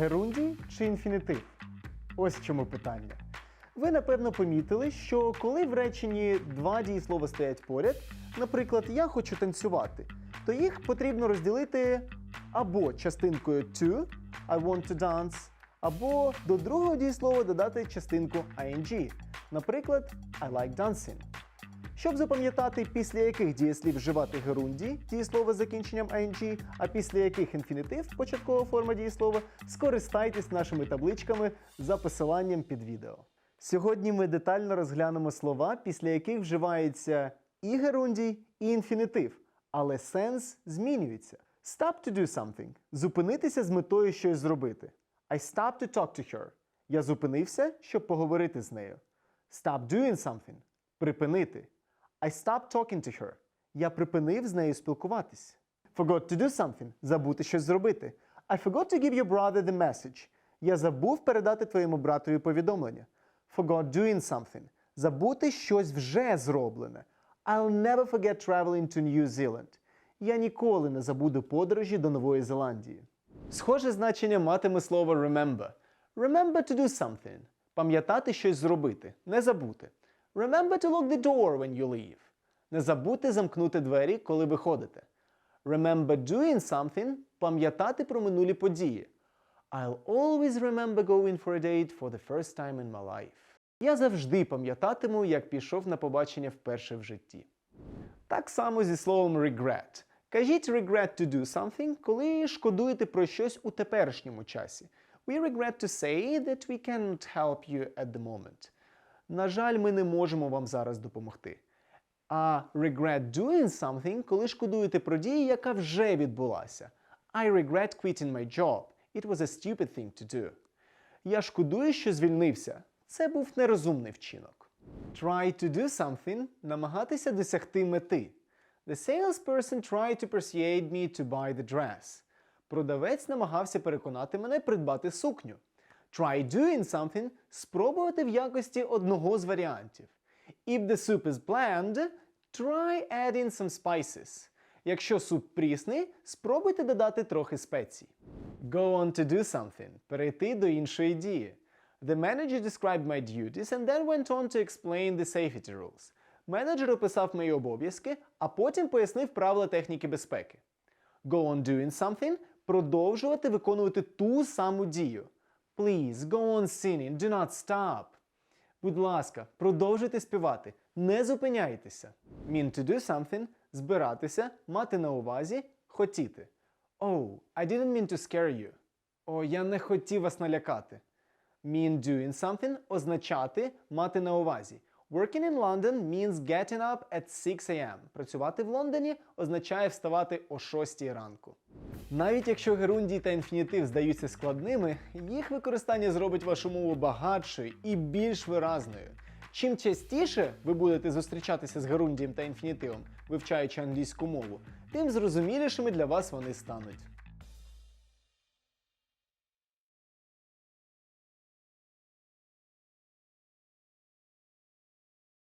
Герундій чи інфінітив? Ось чому питання. Ви напевно помітили, що коли в реченні два дієслова стоять поряд, наприклад, я хочу танцювати, то їх потрібно розділити або частинкою to I want to dance, або до другого дієслова додати частинку ing. Наприклад, I like dancing. Щоб запам'ятати, після яких дієслів вживати герунді, дієслово з закінченням ing, а після яких інфінітив, початкова форма дієслова, скористайтесь нашими табличками за посиланням під відео. Сьогодні ми детально розглянемо слова, після яких вживається і герундій, і інфінітив, але сенс змінюється. Stop to do something зупинитися з метою щось зробити. I stopped to talk to her. Я зупинився, щоб поговорити з нею. Stop doing something припинити. I stopped talking to her. Я припинив з нею спілкуватись. Forgot to do something забути щось зробити. I forgot to give your brother the message. Я забув передати твоєму братові повідомлення. Forgot doing something забути щось вже зроблене. I'll never forget traveling to New Zealand. Я ніколи не забуду подорожі до Нової Зеландії. Схоже значення матиме слово remember. Remember to do something. Пам'ятати щось зробити, не забути. Remember to lock the door when you leave. Не забудьте замкнути двері, коли виходите. Remember doing something пам'ятати про минулі події. I'll always remember going for a date for the first time in my life. Я завжди пам'ятатиму, як пішов на побачення вперше в житті. Так само зі словом regret. Кажіть regret to do something, коли шкодуєте про щось у теперішньому часі. We regret to say that we cannot help you at the moment. На жаль, ми не можемо вам зараз допомогти. А regret doing something, коли шкодуєте про дію, яка вже відбулася. I regret quitting my job. It was a stupid thing to do. Я шкодую, що звільнився. Це був нерозумний вчинок. Try to do something намагатися досягти мети. The salesperson tried to persuade me to buy the dress. Продавець намагався переконати мене придбати сукню. Try doing something спробувати в якості одного з варіантів. If the soup is bland, try adding some spices. Якщо суп прісний, спробуйте додати трохи спецій. Go on to do something перейти до іншої дії. The manager described my duties and then went on to explain the safety rules. Менеджер описав мої обов'язки, а потім пояснив правила техніки безпеки. Go on doing something продовжувати виконувати ту саму дію. Please, go on singing, do not stop. Будь ласка, продовжуйте співати, не зупиняйтеся. Mean to do something збиратися, мати на увазі, хотіти. Oh, I didn't mean to scare you. О, я не хотів вас налякати. Mean doing something означати мати на увазі. Working in London means getting up at 6 a.m. Працювати в Лондоні означає вставати о 6 ранку. Навіть якщо герундій та інфінітив здаються складними, їх використання зробить вашу мову багатшою і більш виразною. Чим частіше ви будете зустрічатися з герундієм та інфінітивом, вивчаючи англійську мову, тим зрозумілішими для вас вони стануть.